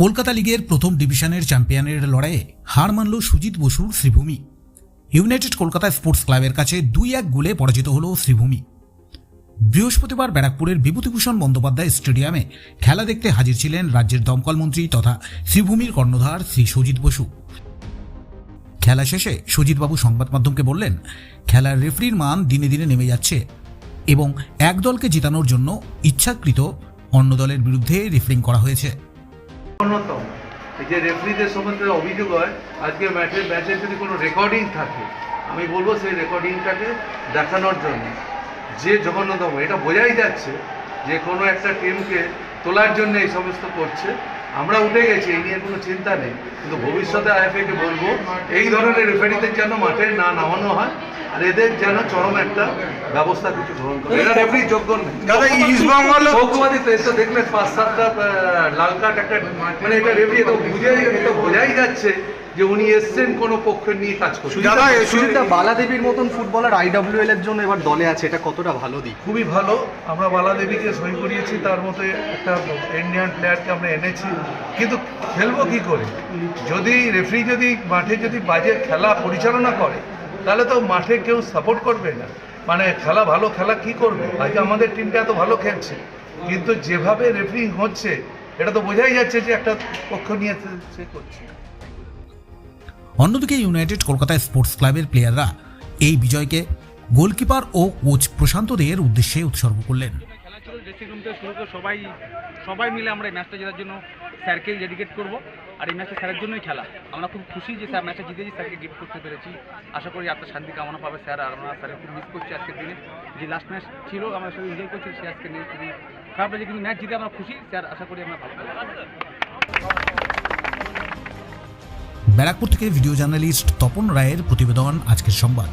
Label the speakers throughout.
Speaker 1: কলকাতা লিগের প্রথম ডিভিশনের চ্যাম্পিয়নের লড়াইয়ে হার মানল সুজিত বসুর শ্রীভূমি। ইউনাইটেড কলকাতা স্পোর্টস ক্লাবের কাছে দুই এক গোলে পরাজিত হল শ্রীভূমি। বৃহস্পতিবার ব্যারাকপুরের বিভূতিভূষণ বন্দ্যোপাধ্যায় স্টেডিয়ামে খেলা দেখতে হাজির ছিলেন রাজ্যের দমকল মন্ত্রী তথা শ্রীভূমির কর্ণধার শ্রী সুজিত বসু। খেলা শেষে সুজিতবাবু সংবাদ মাধ্যমকে বললেন, খেলার রেফারির মান দিনে দিনে নেমে যাচ্ছে এবং এক দলকে জেতানোর জন্য ইচ্ছাকৃত অন্য দলের বিরুদ্ধে রেফারিং করা হয়েছে।
Speaker 2: অন্যতম যে রেফারিদের সম্বন্ধে অভিযোগ হয়, আজকে ম্যাচের ম্যাচের যদি কোনো রেকর্ডিং থাকে, আমি বলব সেই রেকর্ডিংটাকে দেখানোর জন্য। যে জঘন্যতম, এটা বোঝাই যাচ্ছে যে কোনো একটা টিমকে তোলার জন্য এই সমস্ত করছে। আমরা উঠে গেছি, এই নিয়ে কোনো চিন্তা নেই। কিন্তু ভবিষ্যতে আইএফএকে বলব, এই ধরনের রেফারিদের যেন মাঠে না নামানো হয়। আর এদের যেন চরম একটা ব্যবস্থা কিছু গ্রহণ করে। এরা রেফারি যোগ্য তো দেখলে পাঁচ সাতটা লাল কার্ড একটা মানে এটা রেফারি তো বুঝাই এটা বোঝাই যাচ্ছে যে উনি এসছেন কোনো পক্ষের নিয়ে কাজ করছেন
Speaker 3: দাদা
Speaker 4: সুজিতদা বালাদেবীর মতন ফুটবলার আইডব্লিউএল এর জন্য এবার দলে আছে এটা কতটা ভালো দিক?
Speaker 2: খুবই ভালো। আমরা বালাদেবীকে সই করিয়েছি তার মতো একটা ইন্ডিয়ান প্লেয়ারকে আমরা এনেছি। কিন্তু খেলব কি করে? যদি রেফারি যদি মাঠে যদি বাজে খেলা পরিচালনা করে তাহলে তো মাঠে কেউ সাপোর্ট করবে না। মানে খেলা ভালো খেলা কি করবে? আজকে আমাদের টিমটা এত ভালো খেলছে। কিন্তু যেভাবে রেফারিং হচ্ছে, এটা তো বোঝাই যাচ্ছে যে একটা পক্ষ নিয়ে করছে।
Speaker 1: অন্যদিকে ইউনাইটেড কলকাতা স্পোর্টস ক্লাবের প্লেয়াররা এই বিজয়কে গোলকিপার ও কোচ প্রশান্ত দের উদ্দেশ্যে উৎসর্গ করলেন।
Speaker 5: ড্রেসিং রুম থেকে শুরু করে সবাই সবাই মিলে আমরা এই ম্যাচটা জেতার জন্য স্যারকেই ডেডিকেট করব। আর এই ম্যাচটা স্যারের জন্যই খেলা। আমরা খুব খুশি যে স্যার ম্যাচটা জিতেছি, স্যারকে গিফট করতে পেরেছি। আশা করি আপনার শান্তি কামনা পাবে স্যার, আর আমরা স্যারের খুব মিস করছি আজকের দিনে। যে লাস্ট ম্যাচ ছিল, আমরা সাথে এনজয় করছি, সে আজকে নিয়ে খুবই খারাপ লাগছে, কিন্তু ম্যাচ জিতে আমরা খুশি। স্যার, আশা করি আমরা ভালো
Speaker 1: ব্যারাকপুর থেকে ভিডিও জার্নালিস্ট তপন রায়ের প্রতিবেদন আজকের সংবাদ।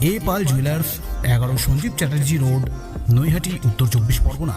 Speaker 1: এ পাল জুয়েলার্স এগারো সঞ্জীব চ্যাটার্জি রোড নৈহাটি উত্তর চব্বিশ পরগনা।